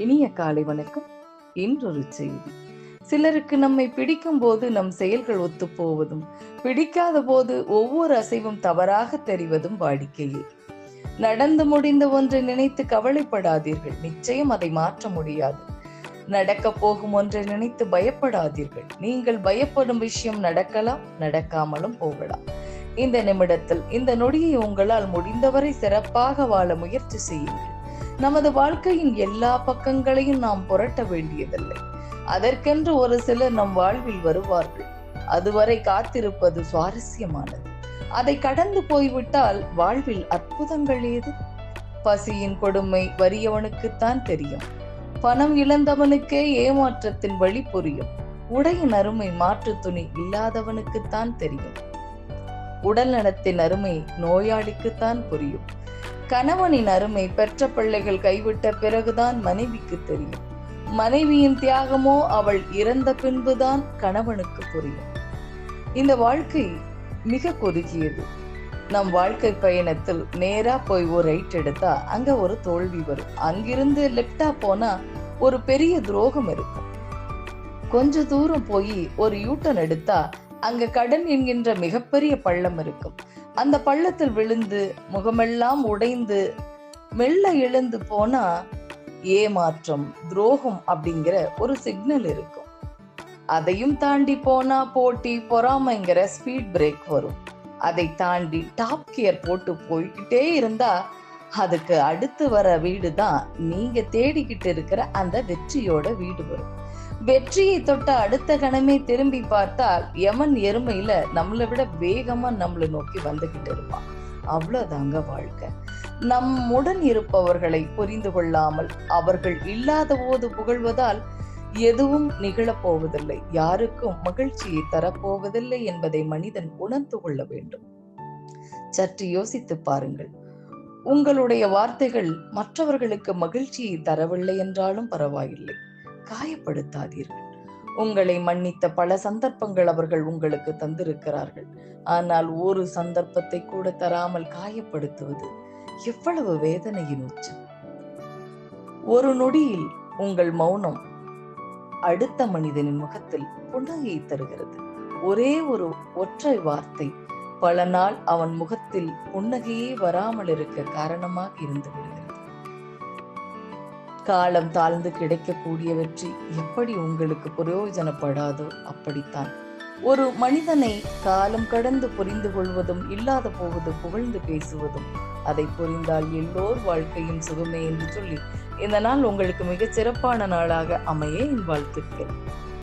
இனிய காலை வணக்கம். இன்றொரு செய்தி. சிலருக்கு நம்மை பிடிக்கும் போது நம் செயல்கள் ஒத்துப்போவதும் பிடிக்காத போது ஒவ்வொரு அசைவும் தவறாக தெரிவதும் வாடிக்கையே. நடந்து முடிந்த ஒன்றை நினைத்து கவலைப்படாதீர்கள் நிச்சயம் அதை மாற்ற முடியாது. நடக்க போகும் ஒன்றை நினைத்து பயப்படாதீர்கள் நீங்கள் பயப்படும் விஷயம் நடக்கலாம் நடக்காமலும் போகலாம். இந்த நிமிடத்தில் இந்த நொடியை உங்களால் முடிந்தவரை சிறப்பாக வாழ முயற்சி செய்யுங்கள். நமது வாழ்க்கையின் எல்லா பக்கங்களையும் நாம் புரட்ட வேண்டியதில்லை. அதற்கென்று ஒரு சிலர் நம் வாழ்வில் வருவார்கள். அதுவரை காத்திருப்பது சுவாரஸ்யமானது. அதை கடந்து போய்விட்டால் வாழ்வில் அற்புதங்கள் ஏது? பசியின் கொடுமை வறியவனுக்குத்தான் தெரியும். பணம் இழந்தவனுக்கே ஏமாற்றத்தின் வழி புரியும். உடையின் அருமை மாற்று துணி இல்லாதவனுக்குத்தான் தெரியும். உடல் நலத்தின் அருமை நோயாளிக்குத்தான் புரியும். கணவனின் அருமை பெற்ற பிள்ளைகள் கைவிட்ட பிறகுதான் மனைவிக்கு தெரியும். மனைவியின் தியாகமோ அவள் இறந்த பின்புதான் கணவனுக்கு புரியும். இந்த வாழ்க்கை மிக குறுகியது. நம் வாழ்க்கை பயணத்தில் நேரா போய் ஒரு ரைட் எடுத்தா அங்க ஒரு தோல்வி வரும். அங்கிருந்து லெப்டா போனா ஒரு பெரிய துரோகம் இருக்கும். கொஞ்ச தூரம் போய் ஒரு யூட்டன் எடுத்தா அங்க கடன் என்கின்ற மிகப்பெரிய பள்ளம் இருக்கும். அந்த பள்ளத்தில் விழுந்து முகமெல்லாம் உடைந்து மெல்ல எழுந்து போனா ஏமாற்றம் துரோகம் அப்படிங்கிற ஒரு சிக்னல் இருக்கும். அதையும் தாண்டி போனா போட்டி பொறாமைங்கிற ஸ்பீட் பிரேக் வரும். அதை தாண்டி டாப் கியர் போட்டு போய்கிட்டே இருந்தா அதுக்கு அடுத்து வர வீடு தான் நீங்க தேடிக்கிட்டு இருக்கிற அந்த வெற்றியோட வீடு வரும். வெற்றியை தொட்ட அடுத்த கணமே திரும்பி பார்த்தால் யமன் எருமையில நம்மளை விட வேகமா நம்மளை நோக்கி வந்துகிட்டு இருப்பான். அவ்வளவுதாங்க வாழ்க்கை. நம்முடன் இருப்பவர்களை புரிந்து கொள்ளாமல் அவர்கள் இல்லாத போது புகழ்வதால் எதுவும் நிகழப்போவதில்லை யாருக்கும் மகிழ்ச்சியை தரப்போவதில்லை என்பதை மனிதன் உணர்ந்து கொள்ள வேண்டும். சற்று யோசித்து பாருங்கள். உங்களுடைய வார்த்தைகள் மற்றவர்களுக்கு மகிழ்ச்சியை தரவில்லை என்றாலும் பரவாயில்லை. காயப்படுத்தாதீர்கள். உங்களை மன்னித்த பல சந்தர்ப்பங்கள் அவர்கள் உங்களுக்கு தந்திருக்கிறார்கள். ஆனால் ஒரு சந்தர்ப்பத்தை கூட தராமல் காயப்படுத்துவது எவ்வளவு வேதனையின் உச்சம். ஒரு நொடியில் உங்கள் மௌனம் அடுத்த மனிதனின் முகத்தில் புன்னகையை தருகிறது. ஒரே ஒரு ஒற்றை வார்த்தை பல நாள் அவன் முகத்தில் புன்னகையே வராமல் இருக்க காரணமாக இருந்து விடுகிறது. காலம் தாழ்ந்து கிடைக்கக்கூடிய வெற்றி எப்படி உங்களுக்கு பிரயோஜனப்படாதோ அப்படித்தான். ஒரு மனிதனை காலம் கடந்து புரிந்து கொள்வதும் இல்லாத போவது புகழ்ந்து பேசுவதும் அதை புரிந்தால் எல்லோர் வாழ்க்கையும் சுகமே என்று சொல்லி இந்த நாள் உங்களுக்கு மிகச் சிறப்பான நாளாக அமைய என் வாழ்த்துக்கள்.